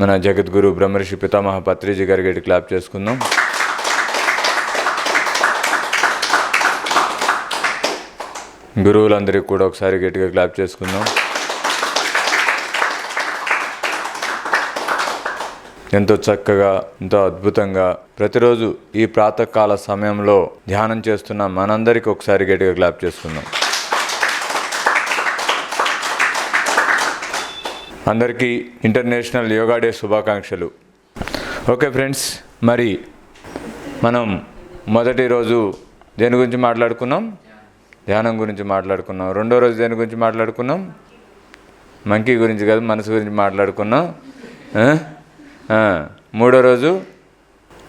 మన జగద్గురు బ్రహ్మర్షి పితామహ పత్రిజీ గారి గడి క్లాప్ చేసుకుందాం. గురువులందరికీ కూడా ఒకసారి గట్టిగా క్లాప్ చేసుకుందాం. ఎంతో చక్కగా ఎంతో అద్భుతంగా ప్రతిరోజు ఈ ప్రాతకాల సమయంలో ధ్యానం చేస్తున్న మనందరికీ ఒకసారి గట్టిగా క్లాప్ చేసుకుందాం. అందరికీ ఇంటర్నేషనల్ యోగా డే శుభాకాంక్షలు. ఓకే ఫ్రెండ్స్ మరి మనం మొదటి రోజు దేని గురించి మాట్లాడుకున్నాం? ధ్యానం గురించి మాట్లాడుకున్నాం. రెండో రోజు దేని గురించి మాట్లాడుకున్నాం? మంకీ గురించి కాదు మనసు గురించి మాట్లాడుకున్నాం. మూడో రోజు?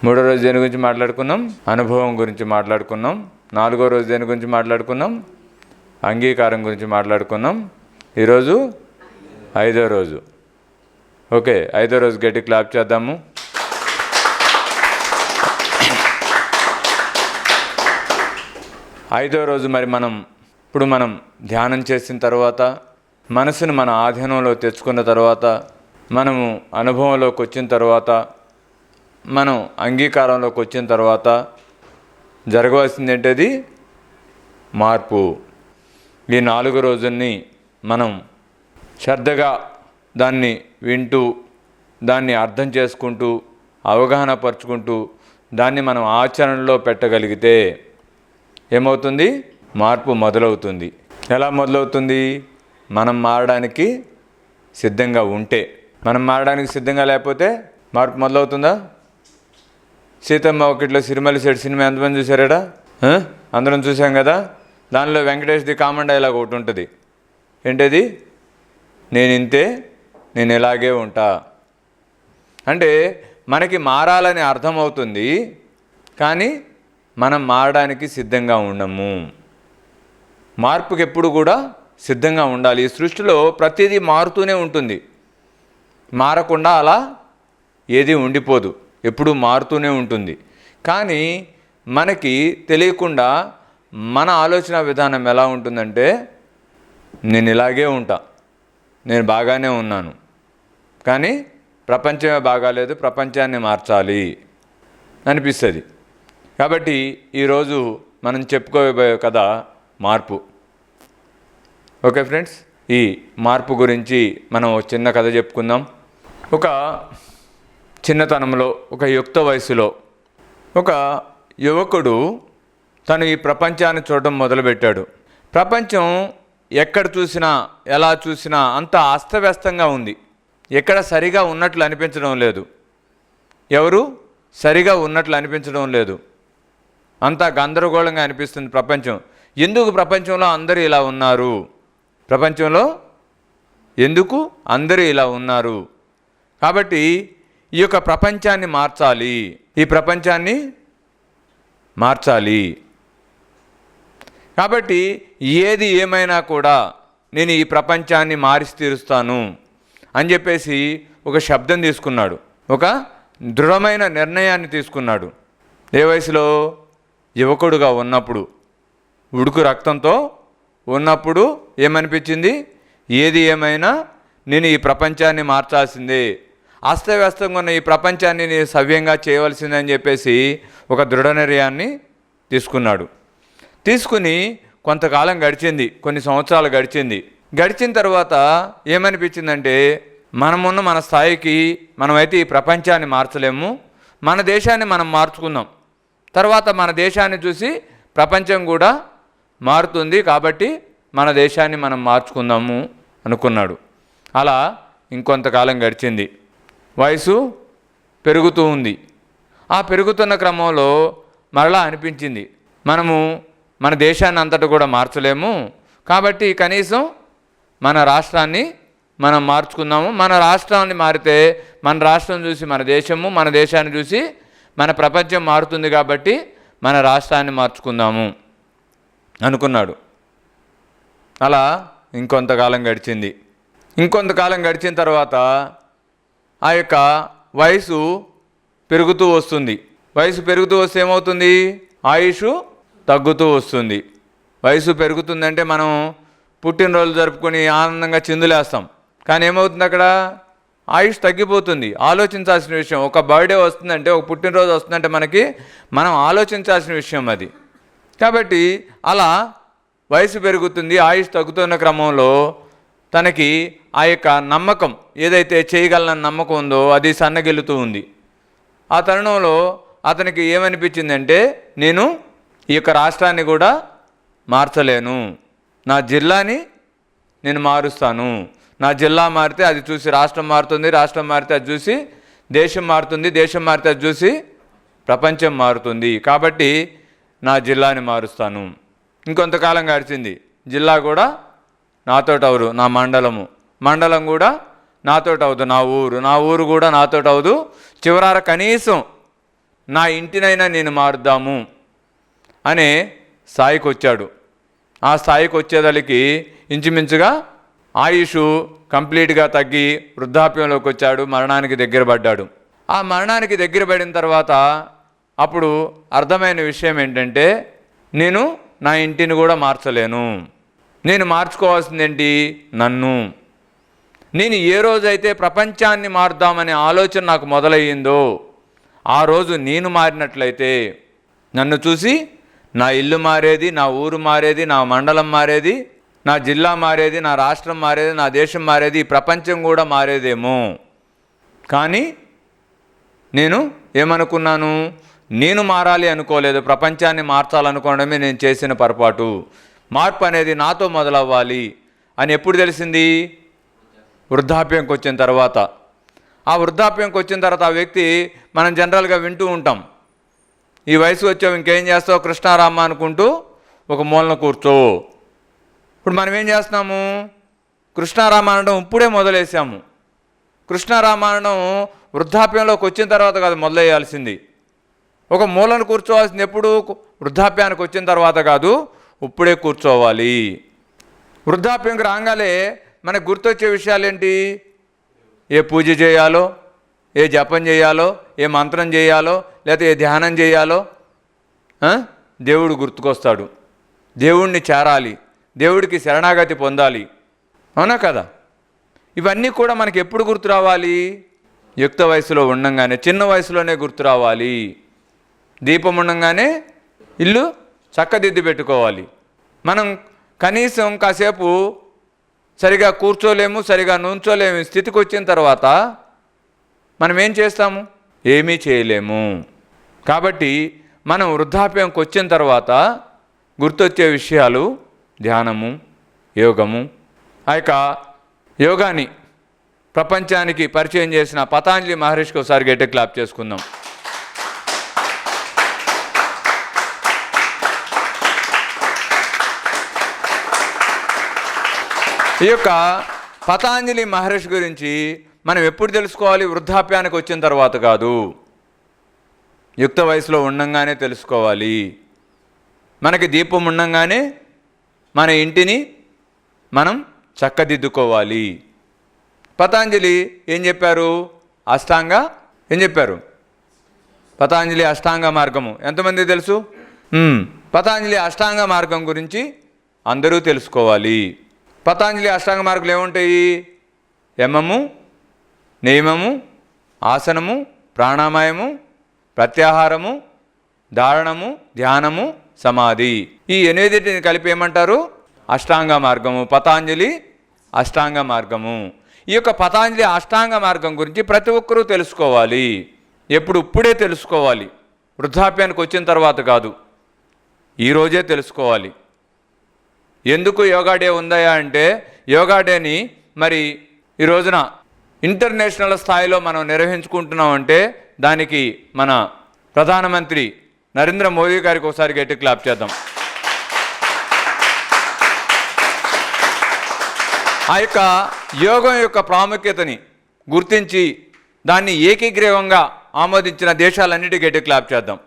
మూడో రోజు దేని గురించి మాట్లాడుకున్నాం? అనుభవం గురించి మాట్లాడుకున్నాం. నాలుగో రోజు దేని గురించి మాట్లాడుకున్నాం? అంగీకారం గురించి మాట్లాడుకున్నాం. ఈరోజు ఐదో రోజు. ఓకే ఐదో రోజు గట్టి క్లాప్ చేద్దాము. ఐదో రోజు మరి మనం ఇప్పుడు మనం ధ్యానం చేసిన తర్వాత మనసును మన ఆధీనంలో తెచ్చుకున్న తర్వాత మనము అనుభవంలోకి వచ్చిన తర్వాత మనం అంగీకారంలోకి వచ్చిన తర్వాత జరగవలసింది ఏంటది? మార్పు. ఈ నాలుగు రోజుల్ని మనం శ్రద్ధగా దాన్ని వింటూ దాన్ని అర్థం చేసుకుంటూ అవగాహన పరుచుకుంటూ దాన్ని మనం ఆచరణలో పెట్టగలిగితే ఏమవుతుంది? మార్పు మొదలవుతుంది. ఎలా మొదలవుతుంది? మనం మారడానికి సిద్ధంగా ఉంటే. మనం మారడానికి సిద్ధంగా లేకపోతే మార్పు మొదలవుతుందా? సీతమ్మ ఒకటిలో సిరిమల్లి సెట్ సినిమా ఎంతమంది చూసారాడా అందరం చూసాం కదా? దానిలో వెంకటేష్ది కామన్ డైలాగ్ ఒకటి ఉంటుంది. ఏంటది? నేను ఇంతే నేను ఇలాగే ఉంటా. అంటే మనకి మారాలని అర్థమవుతుంది కానీ మనం మారడానికి సిద్ధంగా ఉండము. మార్పుకి ఎప్పుడు కూడా సిద్ధంగా ఉండాలి. ఈ సృష్టిలో ప్రతిదీ మారుతూనే ఉంటుంది. మారకుండా అలా ఏది ఉండిపోదు. ఎప్పుడూ మారుతూనే ఉంటుంది. కానీ మనకి తెలియకుండా మన ఆలోచన విధానం ఎలా ఉంటుందంటే నేను ఇలాగే ఉంటాను నేను బాగానే ఉన్నాను. కానీ ప్రపంచమే బాగాలేదు ప్రపంచాన్ని మార్చాలి అనిపిస్తుంది. కాబట్టి ఈరోజు మనం చెప్పుకోబోయే కథ మార్పు. ఓకే ఫ్రెండ్స్ ఈ మార్పు గురించి మనం చిన్న కథ చెప్పుకుందాం. ఒక చిన్నతనంలో ఒక యుక్త వయసులో ఒక యువకుడు తను ఈ ప్రపంచాన్ని చూడడం మొదలుపెట్టాడు. ప్రపంచం ఎక్కడ చూసినా ఎలా చూసినా అంత అస్తవ్యస్తంగా ఉంది. ఎక్కడ సరిగా ఉన్నట్లు అనిపించడం లేదు. ఎవరు? సరిగా ఉన్నట్లు అనిపించడం లేదు. అంతా గందరగోళంగా అనిపిస్తుంది ప్రపంచం. ఎందుకు ప్రపంచంలో అందరూ ఇలా ఉన్నారు? ప్రపంచంలో ఎందుకు అందరూ ఇలా ఉన్నారు? కాబట్టి ఈ యొక్క ప్రపంచాన్ని మార్చాలి. ఈ ప్రపంచాన్ని మార్చాలి. కాబట్టి ఏది ఏమైనా కూడా నేను ఈ ప్రపంచాన్ని మారిసి తీరుస్తాను అని చెప్పేసి ఒక శబ్దం తీసుకున్నాడు. ఒక దృఢమైన నిర్ణయాన్ని తీసుకున్నాడు. ఏ వయసులో? యువకుడుగా ఉన్నప్పుడు. ఉడుకు రక్తంతో ఉన్నప్పుడు ఏమనిపించింది? ఏది ఏమైనా నేను ఈ ప్రపంచాన్ని మార్చాల్సిందే. అస్తవ్యస్తంగా ఉన్న ఈ ప్రపంచాన్ని నేను సవ్యంగా చేయవలసిందని చెప్పేసి ఒక దృఢ నిర్ణయాన్ని తీసుకున్నాడు. తీసుకుని కొంతకాలం గడిచింది కొన్ని సంవత్సరాలు గడిచింది. గడిచిన తర్వాత ఏమనిపించిందంటే మనమున్న మన స్థాయికి మనమైతే ఈ ప్రపంచాన్ని మార్చలేము మన దేశాన్ని మనం మార్చుకుందాం. తర్వాత మన దేశాన్ని చూసి ప్రపంచం కూడా మారుతుంది కాబట్టి మన దేశాన్ని మనం మార్చుకుందాము అనుకున్నాడు. అలా ఇంకొంతకాలం గడిచింది. వయసు పెరుగుతూ ఉంది. ఆ పెరుగుతున్న క్రమంలో మరలా అనిపించింది. మనము మన దేశాన్ని అంతటా కూడా మార్చలేము. కాబట్టి కనీసం మన రాష్ట్రాన్ని మనం మార్చుకుందాము. మన రాష్ట్రాన్ని మారితే మన రాష్ట్రం చూసి మన దేశము మన దేశాన్ని చూసి మన ప్రపంచం మారుతుంది కాబట్టి మన రాష్ట్రాన్ని మార్చుకుందాము అనుకున్నాడు. అలా ఇంకొంతకాలం గడిచింది. ఇంకొంతకాలం గడిచిన తర్వాత ఆ యొక్క వయసు పెరుగుతూ వస్తుంది. వయసు పెరుగుతూ వస్తే ఏమవుతుంది? ఆయుష్ తగ్గుతూ వస్తుంది. వయసు పెరుగుతుందంటే మనం పుట్టినరోజు జరుపుకొని ఆనందంగా చిందులేస్తాం. కానీ ఏమవుతుంది అక్కడ? ఆయుష్ తగ్గిపోతుంది. ఆలోచించాల్సిన విషయం ఒక బర్త్డే వస్తుందంటే ఒక పుట్టినరోజు వస్తుందంటే మనకి మనం ఆలోచించాల్సిన విషయం అది. కాబట్టి అలా వయసు పెరుగుతుంది ఆయుష్ తగ్గుతున్న క్రమంలో తనకి ఆ యొక్క నమ్మకం ఏదైతే చేయగలన నమ్మకం ఉందో అది సన్నగిల్లుతూ ఉంది. ఆ తరుణంలో అతనికి ఏమనిపించిందంటే నేను ఈ యొక్క రాష్ట్రాన్ని కూడా మార్చలేను. నా జిల్లాని నేను మారుస్తాను. నా జిల్లా మారితే అది చూసి రాష్ట్రం మారుతుంది రాష్ట్రం మారితే అది చూసి దేశం మారుతుంది దేశం మారితే అది చూసి ప్రపంచం మారుతుంది. కాబట్టి నా జిల్లాని మారుస్తాను. ఇంకొంతకాలం గడిచింది. జిల్లా కూడా నాతోటవరు నా మండలము. మండలం కూడా నాతోటవదు నా ఊరు. నా ఊరు కూడా నాతోటవదు చివరార కనీసం నా ఇంటినైనా నేను మారుద్దాము. అనే స్థాయికి వచ్చాడు ఆ స్థాయికి వచ్చేదలికి ఇంచుమించుగా ఆయుష్ కంప్లీట్గా తగ్గి వృద్ధాప్యంలోకి వచ్చాడు మరణానికి దగ్గర పడ్డాడు. ఆ మరణానికి దగ్గర పడిన తర్వాత అప్పుడు అర్థమైన విషయం ఏంటంటే నేను నా ఇంటిని కూడా మార్చలేను. నేను మార్చుకోవాల్సింది ఏంటి నన్ను. నేను ఏ రోజైతే ప్రపంచాన్ని మారుద్దామనే ఆలోచన నాకు మొదలయ్యిందో ఆ రోజు నేను మారినట్లయితే నన్ను చూసి నా ఇల్లు మారేది నా ఊరు మారేది నా మండలం మారేది నా జిల్లా మారేది నా రాష్ట్రం మారేది నా దేశం మారేది ఈ ప్రపంచం కూడా మారేదేమో. కానీ నేను ఏమనుకున్నాను? నేను మారాలి అనుకోలేదు ప్రపంచాన్ని మార్చాలనుకోవడమే నేను చేసిన పొరపాటు. మార్పు అనేది నాతో మొదలవ్వాలి అని ఎప్పుడు తెలిసింది? వృద్ధాప్యంకి వచ్చిన తర్వాత. ఆ వృద్ధాప్యంకి వచ్చిన తర్వాత ఆ వ్యక్తి మనం జనరల్గా వింటూ ఉంటాం. ఈ వయసు వచ్చావు ఇంకేం చేస్తావు? కృష్ణారామ అనుకుంటూ ఒక మూలన కూర్చో. ఇప్పుడు మనం ఏం చేస్తున్నాము? కృష్ణారామ అనడం ఇప్పుడే మొదలేసాము. కృష్ణారామ అనడం వృద్ధాప్యంలోకి వచ్చిన తర్వాత కాదు మొదలయ్యాల్సింది. ఒక మూలను కూర్చోవాల్సింది ఎప్పుడు? వృద్ధాప్యానికి వచ్చిన తర్వాత కాదు ఇప్పుడే కూర్చోవాలి. వృద్ధాప్యంకి రాగానే మనకు గుర్తొచ్చే విషయాలు ఏంటి ఏ పూజ చేయాలో? ఏ జపం చేయాలో? ఏ మంత్రం చేయాలో? లేకపోతే ఏ ధ్యానం చేయాలో? దేవుడు గుర్తుకొస్తాడు. దేవుణ్ణి చేరాలి. దేవుడికి శరణాగతి పొందాలి. అవునా కదా? ఇవన్నీ కూడా మనకి ఎప్పుడు గుర్తు రావాలి? యుక్త వయసులో ఉండంగానే చిన్న వయసులోనే గుర్తు రావాలి. దీపం ఉండంగానే ఇల్లు చక్కదిద్ది పెట్టుకోవాలి. మనం కనీసం కాసేపు సరిగా కూర్చోలేము సరిగా నుంచోలేము స్థితికి వచ్చిన తర్వాత మనం ఏం చేస్తాము? ఏమీ చేయలేము. కాబట్టి మనం వృద్ధాప్యంకి వచ్చిన తర్వాత గుర్తొచ్చే విషయాలు ధ్యానము యోగము. ఆ యొక్క యోగాని ప్రపంచానికి పరిచయం చేసిన పతాంజలి మహర్షికి ఒకసారి గట్టి క్లాప్ చేసుకుందాం. ఈ యొక్క పతాంజలి మహర్షి గురించి మనం ఎప్పుడు తెలుసుకోవాలి? వృద్ధాప్యానికి వచ్చిన తర్వాత కాదు. యుక్త వయసులో ఉండంగానే తెలుసుకోవాలి. మనకి దీపం ఉండంగానే మన ఇంటిని మనం చక్కదిద్దుకోవాలి. పతాంజలి ఏం చెప్పారు? అష్టాంగ ఏం చెప్పారు? పతాంజలి అష్టాంగ మార్గము. ఎంతమంది తెలుసు? పతాంజలి అష్టాంగ మార్గం గురించి అందరూ తెలుసుకోవాలి. పతాంజలి అష్టాంగ మార్గాలు ఏముంటాయి? యమము నియమము ఆసనము ప్రాణాయామము ప్రత్యాహారము ధారణము ధ్యానము సమాధి. ఈ ఎనిమిదిటిని కలిపి ఏమంటారు? అష్టాంగ మార్గము పతాంజలి అష్టాంగ మార్గము. ఈ యొక్క పతాంజలి అష్టాంగ మార్గం గురించి ప్రతి ఒక్కరూ తెలుసుకోవాలి. ఎప్పుడు ఇప్పుడే తెలుసుకోవాలి. వృద్ధాప్యానికి వచ్చిన తర్వాత కాదు. ఈరోజే తెలుసుకోవాలి. ఎందుకు యోగా డే ఉందయా అంటే యోగా డేని మరి ఈ రోజున ఇంటర్నేషనల్ స్థాయిలో మనం నిర్వహించుకుంటున్నామంటే దానికి మన ప్రధానమంత్రి నరేంద్ర మోదీ గారికి ఒకసారి గట్టి క్లాప్ చేద్దాం. ఆ యొక్క యోగం యొక్క ప్రాముఖ్యతని గుర్తించి దాన్ని ఏకీగ్రీవంగా ఆమోదించిన దేశాలన్నిటి గట్టి క్లాప్ చేద్దాం.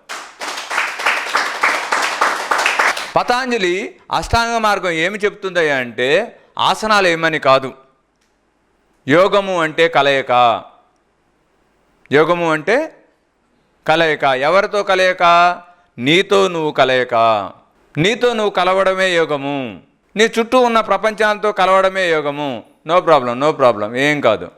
పతాంజలి అష్టాంగ మార్గం ఏమి చెప్తుందయ్యా అంటే ఆసనాలు ఏమని కాదు. యోగము అంటే కలయిక. యోగము అంటే కలయిక. ఎవరితో కలయిక? నీతో నువ్వు కలయిక. నీతో నువ్వు కలవడమే యోగము. నీ చుట్టూ ఉన్న ప్రపంచాలతో కలవడమే యోగము. నో ప్రాబ్లం నో ప్రాబ్లం ఏం కాదు.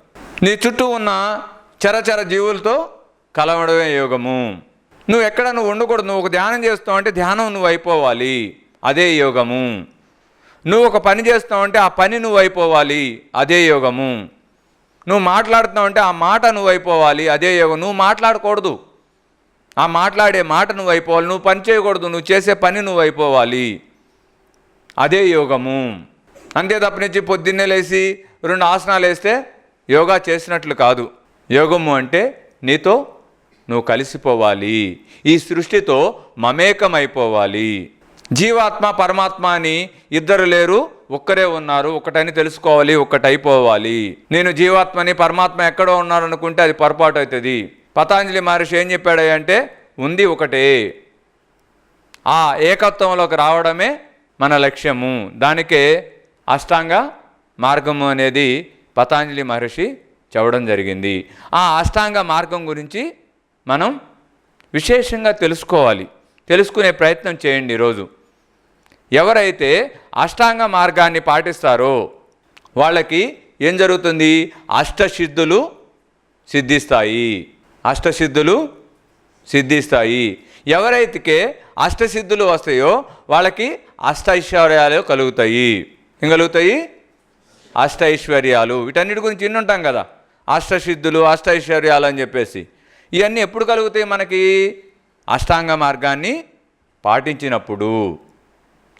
నీ చుట్టూ ఉన్న చరచర జీవులతో కలవడమే యోగము. నువ్వు ఎక్కడ నువ్వు ఉండకూడదు. నువ్వు ఒక ధ్యానం చేస్తావు అంటే ధ్యానం నువ్వు అయిపోవాలి. అదే యోగము. నువ్వు ఒక పని చేస్తావు అంటే ఆ పని నువ్వు అయిపోవాలి. అదే యోగము. నువ్వు మాట్లాడుతున్నావు అంటే ఆ మాట నువ్వు అయిపోవాలి అదే యోగం. నువ్వు మాట్లాడకూడదు. ఆ మాట్లాడే మాట నువ్వు అయిపోవాలి నువ్వు పని చేయకూడదు నువ్వు చేసే పని నువ్వు అయిపోవాలి అదే యోగము. అంతే తప్పనించి పొద్దున్నే లేచి రెండు ఆసనాలు వేస్తే యోగా చేసినట్లు కాదు. యోగము అంటే నీతో నువ్వు కలిసిపోవాలి. ఈ సృష్టితో మమేకమైపోవాలి. జీవాత్మ పరమాత్మ అని ఇద్దరు లేరు ఒక్కరే ఉన్నారు ఒకటని తెలుసుకోవాలి ఒక్కటైపోవాలి నేను జీవాత్మని పరమాత్మ ఎక్కడో ఉన్నారు అనుకుంటే అది పొరపాటు అవుతుంది. పతాంజలి మహర్షి ఏం చెప్పాడు అంటే ఉంది ఒకటే. ఆ ఏకత్వంలోకి రావడమే మన లక్ష్యము. దానికే అష్టాంగ మార్గము అనేది పతాంజలి మహర్షి చెప్పడం జరిగింది. ఆ అష్టాంగ మార్గం గురించి మనం విశేషంగా తెలుసుకోవాలి. తెలుసుకునే ప్రయత్నం చేయండి ఈరోజు. ఎవరైతే అష్టాంగ మార్గాన్ని పాటిస్తారో వాళ్ళకి ఏం జరుగుతుంది? అష్టసిద్ధులు సిద్ధిస్తాయి. అష్టసిద్ధులు సిద్ధిస్తాయి. ఎవరైతే అష్టసిద్ధులు వస్తాయో వాళ్ళకి అష్టైశ్వర్యాలు కలుగుతాయి. ఏం కలుగుతాయి? అష్టైశ్వర్యాలు. వీటన్నిటి గురించి ఉంటాం కదా. అష్టసిద్ధులు అష్టైశ్వర్యాలు అని చెప్పేసి. ఇవన్నీ ఎప్పుడు కలుగుతాయి మనకి? అష్టాంగ మార్గాన్ని పాటించినప్పుడు.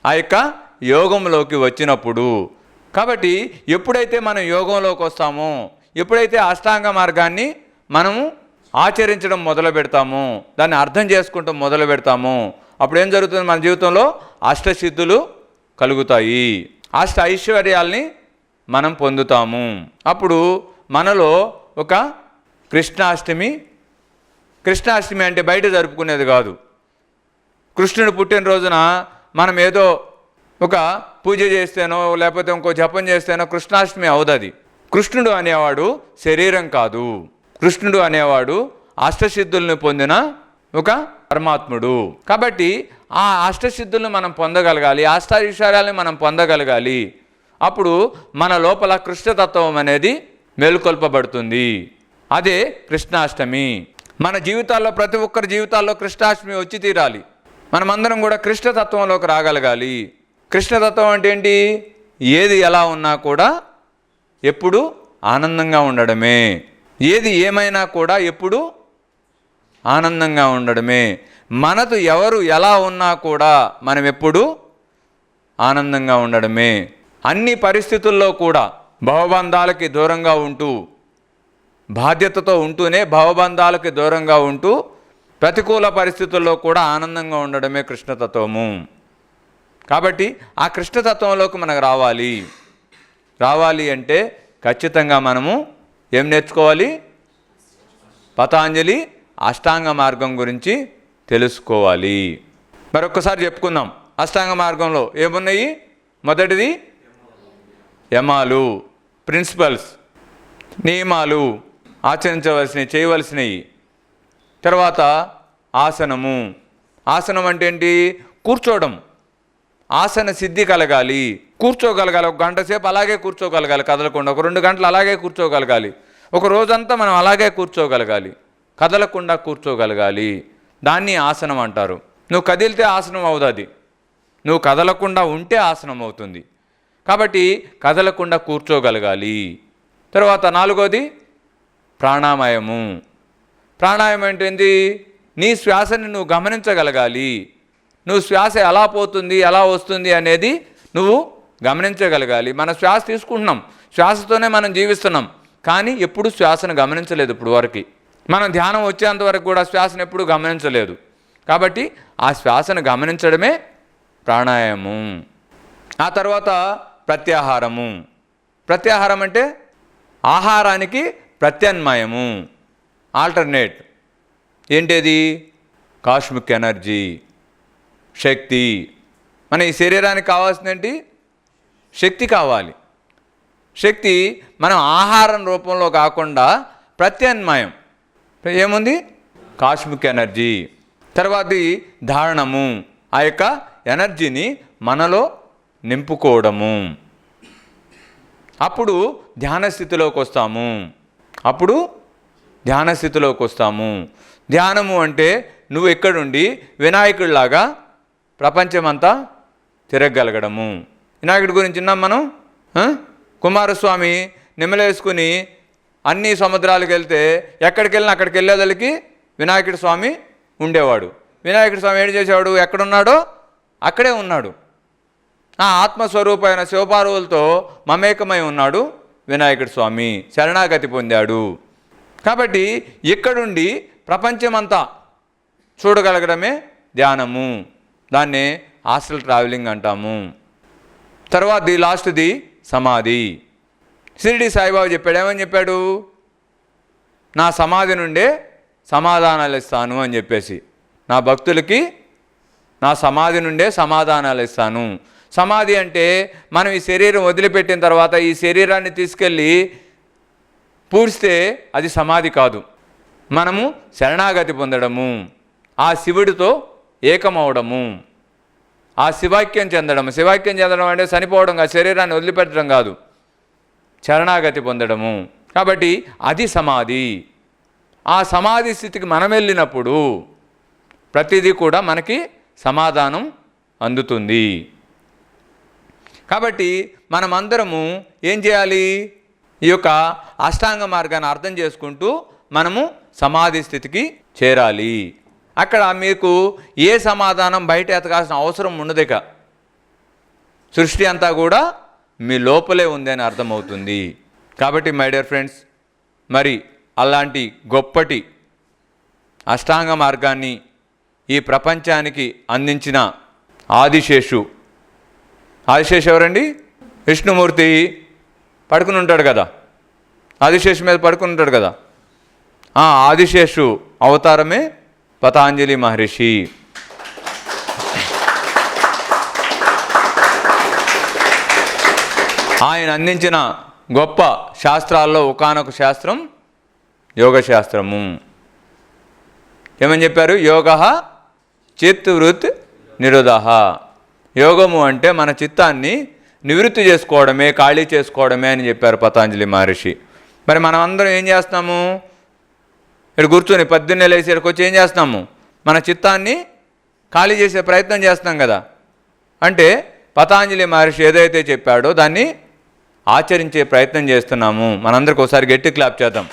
ఆ యొక్క యోగంలోకి వచ్చినప్పుడు. కాబట్టి ఎప్పుడైతే మనం యోగంలోకి వస్తామో ఎప్పుడైతే అష్టాంగ మార్గాన్ని మనము ఆచరించడం మొదలు పెడతాము దాన్ని అర్థం చేసుకుంటాం మొదలు పెడతాము అప్పుడు ఏం జరుగుతుంది మన జీవితంలో? అష్టసిద్ధులు కలుగుతాయి. అష్ట ఐశ్వర్యాల్ని మనం పొందుతాము. అప్పుడు మనలో ఒక కృష్ణాష్టమి కృష్ణాష్టమి అంటే బయట జరుపుకునేది కాదు. కృష్ణుడు పుట్టినరోజున మనం ఏదో ఒక పూజ చేస్తేనో లేకపోతే ఇంకో జపం చేస్తేనో కృష్ణాష్టమి అవుదది. కృష్ణుడు అనేవాడు శరీరం కాదు. కృష్ణుడు అనేవాడు అష్టసిద్ధుల్ని పొందిన ఒక పరమాత్ముడు. కాబట్టి ఆ అష్టసిద్ధుల్ని మనం పొందగలగాలి అష్టావిషయాలని మనం పొందగలగాలి. అప్పుడు మన లోపల కృష్ణతత్వం అనేది మేలుకొల్పబడుతుంది. అదే కృష్ణాష్టమి. మన జీవితాల్లో ప్రతి ఒక్కరి జీవితాల్లో కృష్ణాష్టమి వచ్చి తీరాలి. మనమందరం కూడా కృష్ణతత్వంలోకి రాగలగాలి. కృష్ణతత్వం అంటే ఏంటి? ఏది ఎలా ఉన్నా కూడా ఎప్పుడు ఆనందంగా ఉండడమే. ఏది ఏమైనా కూడా ఎప్పుడు ఆనందంగా ఉండడమే. మనతో ఎవరు ఎలా ఉన్నా కూడా మనం ఎప్పుడు ఆనందంగా ఉండడమే. అన్ని పరిస్థితుల్లో కూడా భవబంధాలకి దూరంగా ఉంటూ బాధ్యతతో ఉంటూనే భవబంధాలకి దూరంగా ఉంటూ ప్రతికూల పరిస్థితుల్లో కూడా ఆనందంగా ఉండడమే కృష్ణతత్వము. కాబట్టి ఆ కృష్ణతత్వంలోకి మనకు రావాలి. రావాలి అంటే ఖచ్చితంగా మనము ఏం నేర్చుకోవాలి? పతాంజలి అష్టాంగ మార్గం గురించి తెలుసుకోవాలి. మరొకసారి చెప్పుకుందాం. అష్టాంగ మార్గంలో ఏమున్నాయి? మొదటిది యమాలు ప్రిన్సిపల్స్ నియమాలు ఆచరించవలసినవి చేయవలసినవి. తర్వాత ఆసనము. ఆసనం అంటే ఏంటి? కూర్చోవడం. ఆసన సిద్ధి కలగాలి. కూర్చోగలగాలి. ఒక గంట సేపు అలాగే కూర్చోగలగాలి. కదలకుండా. ఒక రెండు గంటలు అలాగే కూర్చోగలగాలి. ఒక రోజంతా మనం అలాగే కూర్చోగలగాలి. కదలకుండా కూర్చోగలగాలి. దాన్ని ఆసనం అంటారు. నువ్వు కదిలితే ఆసనం అవుతుంది నువ్వు కదలకుండా ఉంటే ఆసనం అవుతుంది. కాబట్టి కదలకుండా కూర్చోగలగాలి. తర్వాత నాలుగోది ప్రాణాయామము ప్రాణాయామం ఏంటి నీ శ్వాసని నువ్వు గమనించగలగాలి. నువ్వు శ్వాస ఎలా పోతుంది ఎలా వస్తుంది అనేది నువ్వు గమనించగలగాలి. మన శ్వాస తీసుకుంటున్నాం. శ్వాసతోనే మనం జీవిస్తున్నాం. కానీ ఎప్పుడు శ్వాసను గమనించలేదు ఇప్పుడు వరకు. మనం ధ్యానం వచ్చేంత వరకు కూడా శ్వాసను ఎప్పుడు గమనించలేదు. కాబట్టి ఆ శ్వాసను గమనించడమే ప్రాణాయామం. ఆ తర్వాత ప్రత్యాహారము. ప్రత్యాహారం అంటే ఆహారానికి ప్రత్యామ్నాయము. ఆల్టర్నేట్. ఏంటది? కాస్మిక్ ఎనర్జీ శక్తి. మన ఈ శరీరానికి కావాల్సిందేంటి? శక్తి కావాలి. శక్తి మనం ఆహారం రూపంలో కాకుండా ప్రత్యామ్నాయం. ఏముంది? Cosmic energy. తర్వాతది ధారణము. ఆ యొక్క ఎనర్జీని మనలో నింపుకోవడము. అప్పుడు ధ్యాన స్థితిలోకి వస్తాము. అప్పుడు ధ్యాన స్థితిలోకి వస్తాము ధ్యానము అంటే నువ్వు ఎక్కడుండి వినాయకుడిలాగా ప్రపంచమంతా తిరగగలగడము. వినాయకుడి గురించి ఉన్నాం మనం? కుమారస్వామి నిమ్మలేసుకుని అన్ని సముద్రాలకు వెళ్తే ఎక్కడికి వెళ్ళినా అక్కడికి వెళ్ళేదలికి వినాయకుడి స్వామి ఉండేవాడు. వినాయకుడి స్వామి ఏం చేసేవాడు? ఎక్కడున్నాడో అక్కడే ఉన్నాడు. ఆ ఆత్మస్వరూపమైన శివపార్వులతో మమేకమై ఉన్నాడు వినాయకుడి స్వామి. శరణాగతి పొందాడు. కాబట్టి ఇక్కడుండి ప్రపంచమంతా చూడగలగడమే ధ్యానము. దాన్నే హాస్టల్ ట్రావెలింగ్ అంటాము. తర్వాతది లాస్ట్ది సమాధి. షిరిడి సాయిబాబా చెప్పాడు ఏమని చెప్పాడు? నా సమాధి నుండే సమాధానాలు ఇస్తాను అని చెప్పేసి. నా భక్తులకి నా సమాధి నుండే సమాధానాలు ఇస్తాను. సమాధి అంటే మనం ఈ శరీరం వదిలిపెట్టిన తర్వాత ఈ శరీరాన్ని తీసుకెళ్ళి పూడిస్తే అది సమాధి కాదు. మనము శరణాగతి పొందడము ఆ శివుడితో ఏకమవడము ఆ శివాక్యం చెందడం శివాక్యం చెందడం అంటే చనిపోవడం కాదు శరీరాన్ని వదిలిపెట్టడం కాదు. శరణాగతి పొందడము. కాబట్టి అది సమాధి. ఆ సమాధి స్థితికి మనం వెళ్ళినప్పుడు ప్రతిదీ కూడా మనకి సమాధానం అందుతుంది. కాబట్టి మనమందరము ఏం చేయాలి? ఈ యొక్క అష్టాంగ మార్గాన్ని అర్థం చేసుకుంటూ మనము సమాధి స్థితికి చేరాలి. అక్కడ మీకు ఏ సమాధానం బయట ఎతకాల్సిన అవసరం ఉండదు ఇక. సృష్టి అంతా కూడా మీ లోపలే ఉందని అర్థమవుతుంది. కాబట్టి మై డియర్ ఫ్రెండ్స్ మరి అలాంటి గొప్పటి అష్టాంగ మార్గాన్ని ఈ ప్రపంచానికి అందించిన ఆదిశేషు. ఆదిశేషు ఎవరండి? విష్ణుమూర్తి. పడుకుని ఉంటాడు కదా. ఆదిశేషు మీద పడుకుని ఉంటాడు కదా. ఆ ఆదిశేషు అవతారమే పతాంజలి మహర్షి. ఆయన అందించిన గొప్ప శాస్త్రాల్లో ఒకనొక శాస్త్రం యోగ శాస్త్రము ఏమని చెప్పారు? యోగ చిత్ వృత్ యోగము అంటే మన చిత్తాన్ని నివృత్తి చేసుకోవడమే ఖాళీ చేసుకోవడమే అని చెప్పారు పతాంజలి మహర్షి. మరి మనం అందరం ఏం చేస్తాము? ఇక్కడ కూర్చొని పద్దెనిమిది లేచి వచ్చి ఏం చేస్తాము? మన చిత్తాన్ని ఖాళీ చేసే ప్రయత్నం చేస్తాం కదా. అంటే పతాంజలి మహర్షి ఏదైతే చెప్పాడో దాన్ని ఆచరించే ప్రయత్నం చేస్తున్నాము. మనందరికి ఒకసారి గట్టి క్లాప్ చేద్దాం.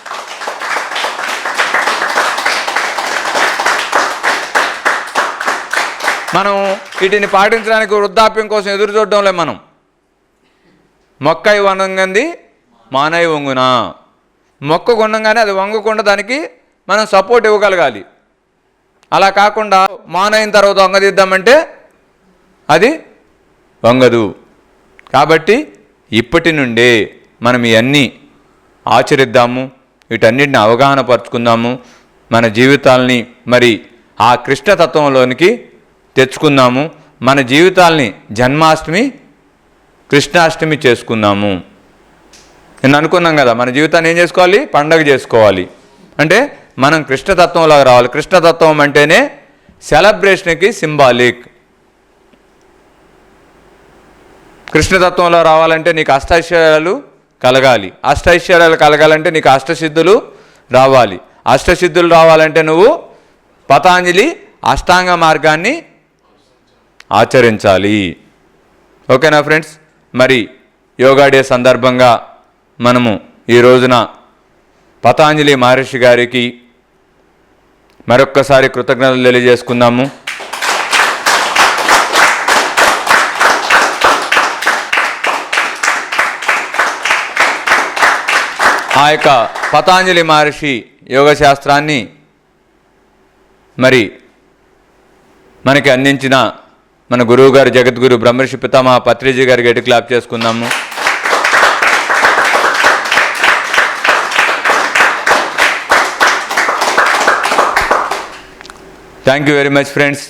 మనం వీటిని పాటించడానికి వృద్ధాప్యం కోసం ఎదురు చూడడంలే మనం. మొక్క వంగంది మానై వంగునా. మొక్క వండగానే అది వంగకుండా దానికి మనం సపోర్ట్ ఇవ్వగలగాలి. అలా కాకుండా మానైన తర్వాత వంగదిద్దామంటే అది వంగదు. కాబట్టి ఇప్పటి నుండే మనం ఇవన్నీ ఆచరిద్దాము వీటన్నిటిని అవగాహన పరుచుకుందాము మన జీవితాల్ని మరి ఆ కృష్ణతత్వంలోనికి తెచ్చుకుందాము మన జీవితాల్ని జన్మాష్టమి కృష్ణాష్టమి చేసుకుందాము నేను అనుకున్నాం కదా మన జీవితాన్ని ఏం చేసుకోవాలి? పండగ చేసుకోవాలి. అంటే మనం కృష్ణతత్వంలోకి రావాలి. కృష్ణతత్వం అంటేనే సెలబ్రేషన్కి సింబాలిక్. కృష్ణతత్వంలో రావాలంటే నీకు అష్టైశ్వర్యాలు కలగాలి. అష్టైశ్వర్యాలు కలగాలంటే నీకు అష్టసిద్ధులు రావాలి. అష్టసిద్ధులు రావాలంటే నువ్వు పతాంజలి అష్టాంగ మార్గాన్ని ఆచరించాలి. ఓకేనా ఫ్రెండ్స్? మరి యోగా డే సందర్భంగా మనము ఈ రోజున పతాంజలి మహర్షి గారికి మరొక్కసారి కృతజ్ఞతలు తెలియజేసుకుందాము. ఆ యొక్క పతాంజలి మహర్షి యోగ శాస్త్రాన్ని మరి మనకి అందించిన మన గురువు గారు జగద్గురు బ్రహ్మర్షి పితామహ పత్రిజీ గారి గట్టి క్లాప్ చేసుకుందాము. Thank you very much friends